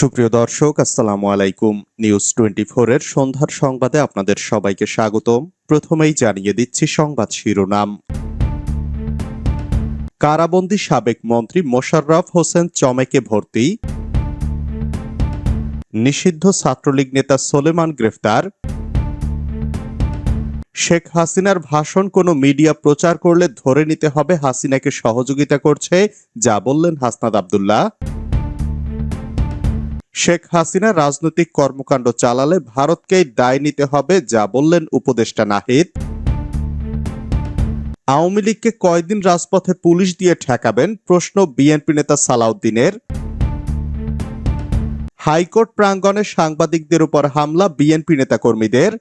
সুপ্রিয় দর্শক, আসসালামু আলাইকুম। নিউজ টোয়েন্টি এর সন্ধ্যার সংবাদে আপনাদের সবাইকে স্বাগতম। প্রথমেই জানিয়ে দিচ্ছি সংবাদ শিরোনাম। কারাবন্দী সাবেক মন্ত্রী মোশাররফ হোসেন চমেকে ভর্তি। নিষিদ্ধ ছাত্রলীগ নেতা সোলেমান গ্রেফতার। শেখ হাসিনার ভাষণ কোনো মিডিয়া প্রচার করলে ধরে নিতে হবে হাসিনাকে সহযোগিতা করছে, যা বললেন হাসনাদ আব্দুল্লাহ। শেখ হাসিনা রাজনৈতিক কর্মকাণ্ড চালালে ভারতকেই দায় নিতে হবে, যা বললেন উপদেষ্টা নাহিদ। আওয়ামী লীগকে কয়দিন রাজপথে পুলিশ দিয়ে ঠেকাবেন, প্রশ্ন বিএনপি নেতা সালাউদ্দিনের। হাইকোর্ট প্রাঙ্গণে সাংবাদিকদের উপর হামলা বিএনপি নেতাকর্মীদের।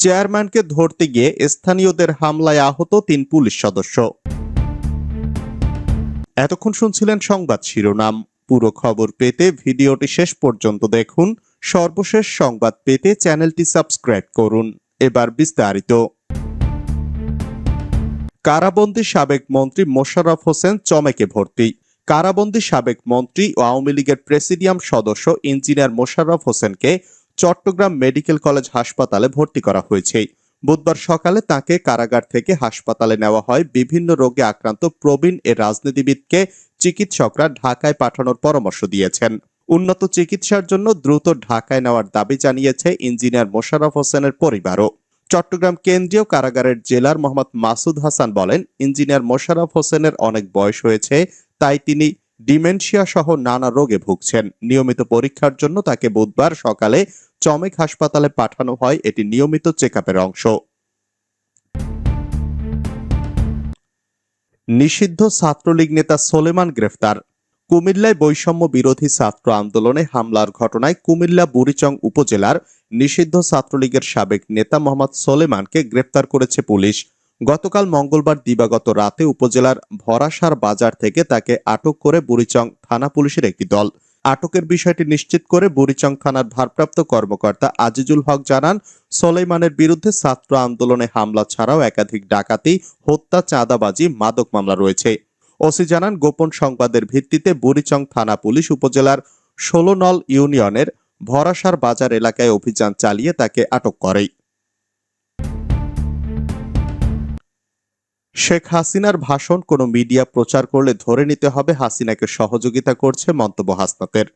চেয়ারম্যানকে ধরতে গিয়ে স্থানীয়দের হামলায় আহত তিন পুলিশ সদস্য। এতক্ষণ শুনছিলেন সংবাদ শিরোনাম। পুরো খবর পেতে ভিডিওটি শেষ পর্যন্ত দেখুন। সর্বশেষ সংবাদ পেতে চ্যানেলটি সাবস্ক্রাইব করুন। এবার বিস্তারিত। কারাবন্দী সাবেক মন্ত্রী মোশাররফ হোসেন চমেকে ভর্তি। কারাবন্দী সাবেক মন্ত্রী ও আওয়ামী লীগের প্রেসিডিয়াম সদস্য ইঞ্জিনিয়ার মোশাররফ হোসেনকে চট্টগ্রাম মেডিকেল কলেজ হাসপাতালে ভর্তি করা হয়েছে। বুধবার সকালে তাকে কারাগার থেকে হাসপাতালে নেওয়া হয়। বিভিন্ন রোগে আক্রান্ত প্রবীণ এ রাজনীতিবিদকে চিকিৎসকরা ঢাকায় পাঠানোর পরামর্শ দিয়েছেন। উন্নত চিকিৎসার জন্য দ্রুত ঢাকায় নেওয়ার দাবি জানিয়েছে ইঞ্জিনিয়ার মোশাররফ হোসেনের পরিবারও। চট্টগ্রাম কেন্দ্রীয় কারাগারের জেলার মোহাম্মদ মাসুদ হাসান বলেন, ইঞ্জিনিয়ার মোশাররফ হোসেনের অনেক বয়স হয়েছে, তাই তিনি ডিমেনশিয়া সহ নানা রোগে ভুগছেন। নিয়মিত পরীক্ষার জন্য তাকে বুধবার সকালে চমেক হাসপাতালে পাঠানো হয়, এটি নিয়মিত চেক অংশ। নিষিদ্ধ ছাত্রলীগ নেতা সোলেমান গ্রেফতার। কুমিল্লায় বৈষম্য বিরোধী ছাত্র আন্দোলনে হামলার ঘটনায় কুমিল্লা বুড়িচং উপজেলার নিষিদ্ধ ছাত্রলীগের সাবেক নেতা মোহাম্মদ সোলেমানকে গ্রেফতার করেছে পুলিশ। গতকাল মঙ্গলবার দিবাগত রাতে উপজেলার ভরাসার বাজার থেকে তাকে আটক করে বুড়িচং থানা পুলিশের একটি দল। আটকের বিষয়টি নিশ্চিত করে বুড়িচং থানার ভারপ্রাপ্ত কর্মকর্তা আজিজুল হক জানান সোলেমানের বিরুদ্ধে ছাত্র আন্দোলনে হামলা ছাড়াও একাধিক ডাকাতি, হত্যা, চাঁদাবাজি, মাদক মামলা রয়েছে। ওসি জানান, গোপন সংবাদের ভিত্তিতে বুড়িচং থানা পুলিশ উপজেলার ষোলো নল ইউনিয়নের ভরাসার বাজার এলাকায় অভিযান চালিয়ে তাকে আটক করে। শেখ হাসিনার ভাষণ কোনো মিডিয়া প্রচার করলে ধরে নিতে হবে হাসিনাকে সহযোগিতা করছে মন্তব্য হাসনাতের।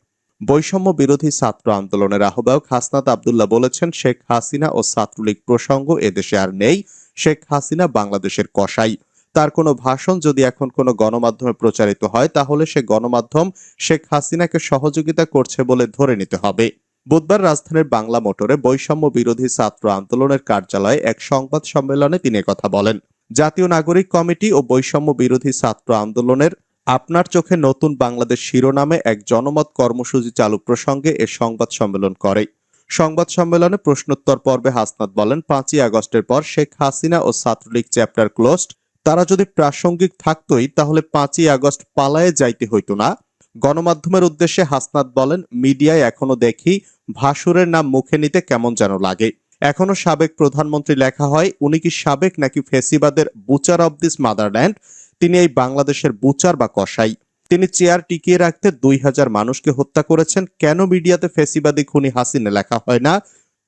বৈষম্য বিরোধী ছাত্র আন্দোলনের আহ্বায়ক হাসনাত আবদুল্লাহ বলেছেন, শেখ হাসিনা ও ছাত্রলীগ প্রসঙ্গ এদেশে আর নেই, শেখ হাসিনা বাংলাদেশের কসাই। তার কোনো ভাষণ যদি এখন কোনো গণমাধ্যমে প্রচারিত হয়, তাহলে সে গণমাধ্যম শেখ হাসিনাকে সহযোগিতা করছে বলে ধরে নিতে হবে। বুধবার রাজধানীর বাংলা মোটরে বৈষম্য বিরোধী ছাত্র আন্দোলনের কার্যালয়ে এক সংবাদ সম্মেলনে তিনি কথা বলেন। জাতীয় নাগরিক কমিটি ও বৈষম্য বিরোধী ছাত্র আন্দোলনের আপনার চোখে নতুন বাংলাদেশ শিরোনামে এক জনমত কর্মসূচি চালু প্রসঙ্গে এ সংবাদ সম্মেলন করে। সংবাদ সম্মেলনে প্রশ্নোত্তর পর্বে হাসনাত বলেন, পাঁচই আগস্টের পর শেখ হাসিনা ও ছাত্রলীগ চ্যাপ্টার ক্লোজড। তারা যদি প্রাসঙ্গিক থাকতোই, তাহলে পাঁচই আগস্ট পালায়ে যাইতে হইতো না। গণমাধ্যমের উদ্দেশ্যে হাসনাত বলেন, মিডিয়ায় এখনও দেখি ভাসুরের নাম মুখে নিতে কেমন যেন লাগে। এখনও সাবেক প্রধানমন্ত্রী লেখা হয়, উনি কি সাবেক নাকি ফেসিবাদের বুচার অব দিস মাদারল্যান্ড? তিনি এই বাংলাদেশের বুচার বা কসাই। তিনি চেয়ার টিকিয়ে রাখতে দুই হাজার মানুষকে হত্যা করেছেন। কেন মিডিয়াতে ফেসিবাদী খুনি হাসিনা লেখা হয় না?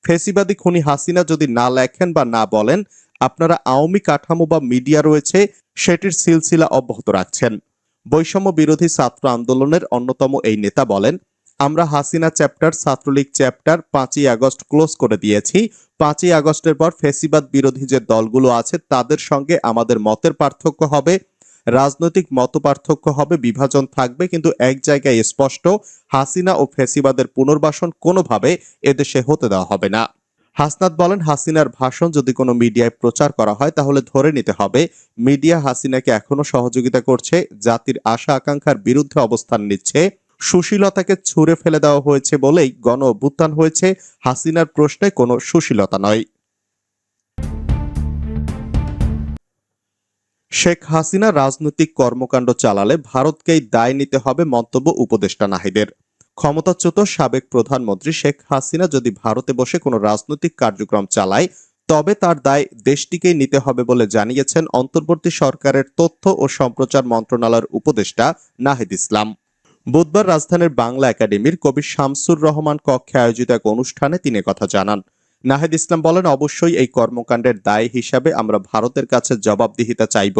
ফেসিবাদী খুনি হাসিনা যদি না লেখেন বা না বলেন, আপনারা আওয়ামী কাঠামো বা মিডিয়া রয়েছে, সেটির সিলসিলা অব্যাহত রাখছেন। বৈষম্য বিরোধী ছাত্র আন্দোলনের অন্যতম এই নেতা বলেন আমরা হাসিনা চ্যাপ্টার, ছাত্রলীগ চ্যাপ্টার পাঁচই আগস্ট ক্লোজ করে দিয়েছি। পাঁচই আগস্টের পর ফেসিবাদ বিরোধী যে দলগুলো আছে, তাদের সঙ্গে আমাদের মতের পার্থক্য হবে, রাজনৈতিক মত হবে, বিভাজন থাকবে। কিন্তু এক জায়গায় স্পষ্ট, হাসিনা ও ফেসিবাদের পুনর্বাসন কোনোভাবে এদেশে হতে দেওয়া হবে না। হাসনাত বলেন, হাসিনার ভাষণ যদি কোনো মিডিয়ায় প্রচার করা হয়, তাহলে ধরে নিতে হবে, মিডিয়া হাসিনাকে এখনও সহযোগিতা করছে, জাতির আশা আকাঙ্ক্ষার বিরুদ্ধে অবস্থান নিচ্ছে সুশীলতাকে ছুঁড়ে ফেলে দেওয়া হয়েছে বলেই গণ অভ্যুত্থান হয়েছে। হাসিনার প্রশ্নে কোনো সুশীলতা নয়। শেখ হাসিনা রাজনৈতিক কর্মকাণ্ড চালালে ভারতকেই দায় নিতে হবে মন্তব্য উপদেষ্টা নাহিদের। ক্ষমতাচ্যুত সাবেক প্রধানমন্ত্রী শেখ হাসিনা যদি ভারতে বসে কোনো রাজনৈতিক কার্যক্রম চালায়, তবে তার দায় দেশটিকেই নিতে হবে বলে জানিয়েছেন অন্তর্বর্তী সরকারের তথ্য ও সম্প্রচার মন্ত্রণালয়ের উপদেষ্টা নাহিদ ইসলাম। বুধবার রাজধানীর বাংলা একাডেমির কবি শামসুর রহমান কক্ষে আয়োজিত এক অনুষ্ঠানে তিনি কথা জানান। নাহিদ ইসলাম বলেন, অবশ্যই এই কর্মকাণ্ডের দায় হিসাবে আমরা ভারতের কাছে জবাবদিহিতা চাইব।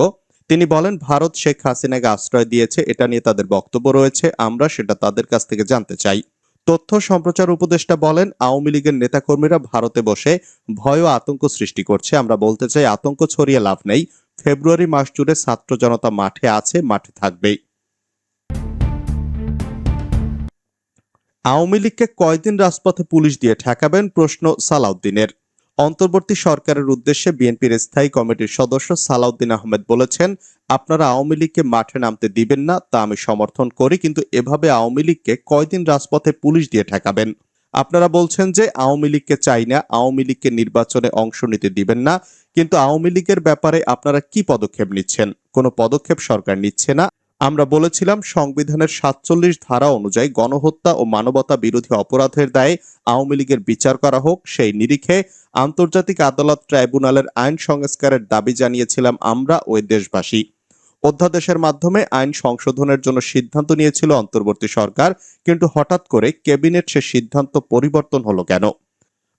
তিনি বলেন, ভারত শেখ হাসিনাকে আশ্রয় দিয়েছে, এটা নিয়ে তাদের বক্তব্য রয়েছে, আমরা সেটা তাদের কাছ থেকে জানতে চাই। তথ্য সম্প্রচার উপদেষ্টা বলেন, আওয়ামী লীগের নেতাকর্মীরা ভারতে বসে ভয় ও আতঙ্ক সৃষ্টি করছে। আমরা বলতে চাই, আতঙ্ক ছড়িয়ে লাভ নেই। ফেব্রুয়ারি মাস জুড়ে ছাত্র জনতা মাঠে আছে, মাঠে থাকবেই। আওয়ামী লীগকে কয়দিন রাজপথে পুলিশ দিয়ে ঠেকাবেন প্রশ্ন সালাউদ্দিনের। অন্তর্বর্তী সরকারের উদ্দেশ্যে বিএনপির স্থায়ী কমিটির সদস্য সালাউদ্দিন আহমেদ বলেছেন, আপনারা আওয়ামী লীগকে মাঠে নামতে দিবেন না, তা আমি সমর্থন করি, কিন্তু এভাবে আওয়ামী লীগকে কয়দিন রাজপথে পুলিশ দিয়ে ঠেকাবেন? আপনারা বলছেন যে আওয়ামী লীগকে চাই না, আওয়ামী লীগকে নির্বাচনে অংশ নিতে দিবেন না, কিন্তু আওয়ামী লীগের ব্যাপারে আপনারা কি পদক্ষেপ নিচ্ছেন? কোনো পদক্ষেপ সরকার নিচ্ছে না। আমরা বলেছিলাম, সংবিধানের সাতচল্লিশ ধারা অনুযায়ী গণহত্যা ও মানবতা বিরোধী অপরাধের দায়ে আওয়ামী লীগের বিচার করা হোক, সেই নিরিখে আন্তর্জাতিক আদালত ট্রাইব্যুনালের আইন সংস্কারের দাবি জানিয়েছিলাম আমরা ওই দেশবাসী। অধ্যাদেশের মাধ্যমে আইন সংশোধনের জন্য সিদ্ধান্ত নিয়েছিল অন্তর্বর্তী সরকার, কিন্তু হঠাৎ করে ক্যাবিনেট সে সিদ্ধান্ত পরিবর্তন হলো কেন?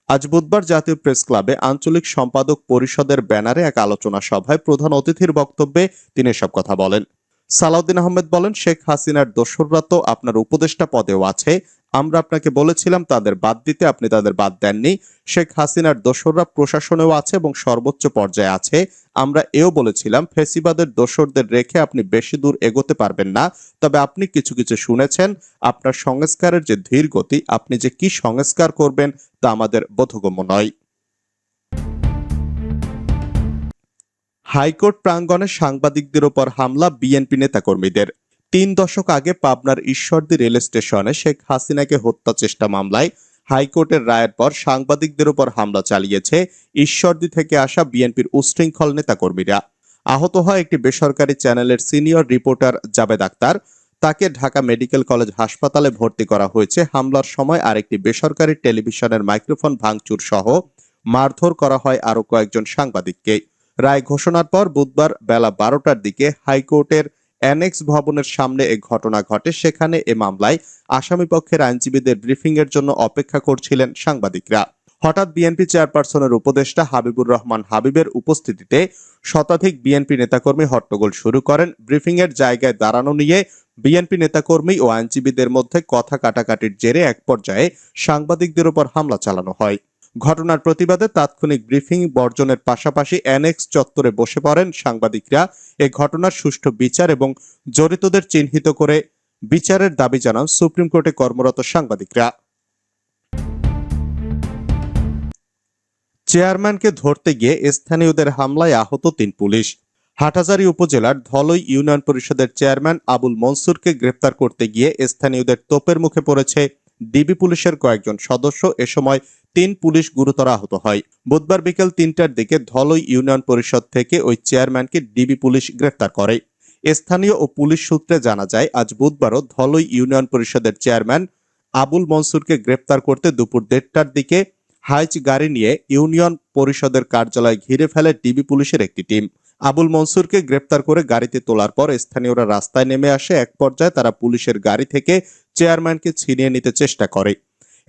আজ বুধবার জাতীয় প্রেস ক্লাবে আঞ্চলিক সম্পাদক পরিষদের ব্যানারে এক আলোচনা সভায় প্রধান অতিথির বক্তব্যে তিনি এসব কথা বলেন। সালাউদ্দিন আহমেদ বলেন, শেখ হাসিনার দোসররা তো আপনার উপদেষ্টা পদেও আছে। আমরা আপনাকে বলেছিলাম, তাদের বাদ দিতে আপনি তাদের বাদ দেননি। শেখ হাসিনার দোসররা প্রশাসনেও আছে এবং সর্বোচ্চ পর্যায়ে আছে। আমরা এও বলেছিলাম, ফেসিবাদের দোসরদের রেখে আপনি বেশি দূর এগোতে পারবেন না। তবে আপনি কিছু কিছু শুনেছেন, আপনার সংস্কারের যে ধীর গতি, আপনি যে কি সংস্কার করবেন তা আমাদের বোধগম্য নয়। হাইকোর্ট প্রাঙ্গণে সাংবাদিকদের ওপর হামলা বিএনপি নেতাকর্মীদের। তিন দশক আগে পাবনার ঈশ্বরদী রেল স্টেশনে শেখ হাসিনাকে হত্যা চেষ্টা মামলায় হাইকোর্টের রায়ের পর সাংবাদিকদের উপর হামলা চালিয়েছে ঈশ্বরদী থেকে আসা বিএনপির উশৃঙ্খল নেতাকর্মীরা। আহত হয় একটি বেসরকারি চ্যানেলের সিনিয়র রিপোর্টার জাবেদ আক্তার। তাকে ঢাকা মেডিকেল কলেজ হাসপাতালে ভর্তি করা হয়েছে। হামলার সময় আরেকটি বেসরকারি টেলিভিশনের মাইক্রোফোন ভাঙচুর সহ মারধর করা হয় আরও কয়েকজন সাংবাদিককে। রায় ঘোষণার পর বুধবার বেলা বারোটার দিকে হাইকোর্টের অ্যানেক্স ভবনের সামনে এ ঘটনা ঘটে। সেখানে এ মামলায় আসামি পক্ষের আইনজীবীদের ব্রিফিং এর জন্য অপেক্ষা করছিলেন সাংবাদিকরা। হঠাৎ বিএনপি চেয়ারপারসনের উপদেষ্টা হাবিবুর রহমান হাবিবের উপস্থিতিতে শতাধিক বিএনপি নেতাকর্মী হট্টগোল শুরু করেন। ব্রিফিং এর জায়গায় দাঁড়ানো নিয়ে বিএনপি নেতাকর্মী ও আইনজীবীদের মধ্যে কথা কাটাকাটির জেরে এক পর্যায়ে সাংবাদিকদের উপর হামলা চালানো হয়। ঘটনার প্রতিবাদে তাৎক্ষণিক ব্রিফিং বর্জনের পাশাপাশি অ্যানেক্স চত্বরে বসে পড়েন সাংবাদিকরা। এ ঘটনার সুষ্ঠু বিচার এবং জড়িতদের চিহ্নিত করে বিচারের দাবি জানান সুপ্রিম কোর্টে কর্মরত সাংবাদিকরা। চেয়ারম্যানকে ধরতে গিয়ে স্থানীয়দের হামলায় আহত তিন পুলিশ। হাটহাজারী উপজেলার ধলই ইউনিয়ন পরিষদের চেয়ারম্যান আবুল মনসুরকে গ্রেপ্তার করতে গিয়ে স্থানীয়দের তোপের মুখে পড়েছে ডিবি পুলিশের কয়েকজন সদস্য। এ সময় তিন পুলিশ গুরুতর আহত হয়। বুধবার বিকেল তিনটার দিকে ধলই ইউনিয়ন পরিষদ থেকে ওই চেয়ারম্যানকে ডিবি পুলিশ গ্রেফতার করে। স্থানীয় ও পুলিশ সূত্রে জানা যায়, আজ বুধবারও ধলই ইউনিয়ন পরিষদের চেয়ারম্যান আবুল মনসুরকে গ্রেপ্তার করতে দুপুর দেড়টার দিকে হাইচ গাড়ি নিয়ে ইউনিয়ন পরিষদের কার্যালয় ঘিরে ফেলে ডিবি পুলিশের একটি টিম। আবুল মনসুরকে গ্রেপ্তার করে গাড়িতে তোলার পর স্থানীয়রা রাস্তায় নেমে আসে। এক পর্যায়ে তারা পুলিশের গাড়ি থেকে চেয়ারম্যানকে ছিনিয়ে নিতে চেষ্টা করে।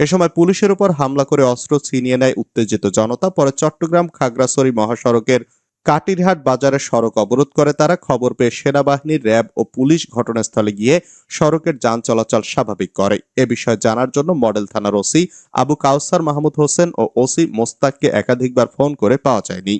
এ সময় পুলিশের উপর হামলা করে অস্ত্র ছিনিয়ে নেয় উত্তেজিত জনতা। পরে চট্টগ্রাম খাগড়াছড়ি মহাসড়কের কাটিরহাট বাজারে সড়ক অবরোধ করে তারা। খবর পেয়ে সেনাবাহিনীর র্যাব ও পুলিশ ঘটনাস্থলে গিয়ে সড়কের যান চলাচল স্বাভাবিক করে। এ বিষয়ে জানার জন্য মডেল থানার ওসি আবু কাউসার মাহমুদ হোসেন ও ওসি মোস্তাককে একাধিকবার ফোন করে পাওয়া যায়নি।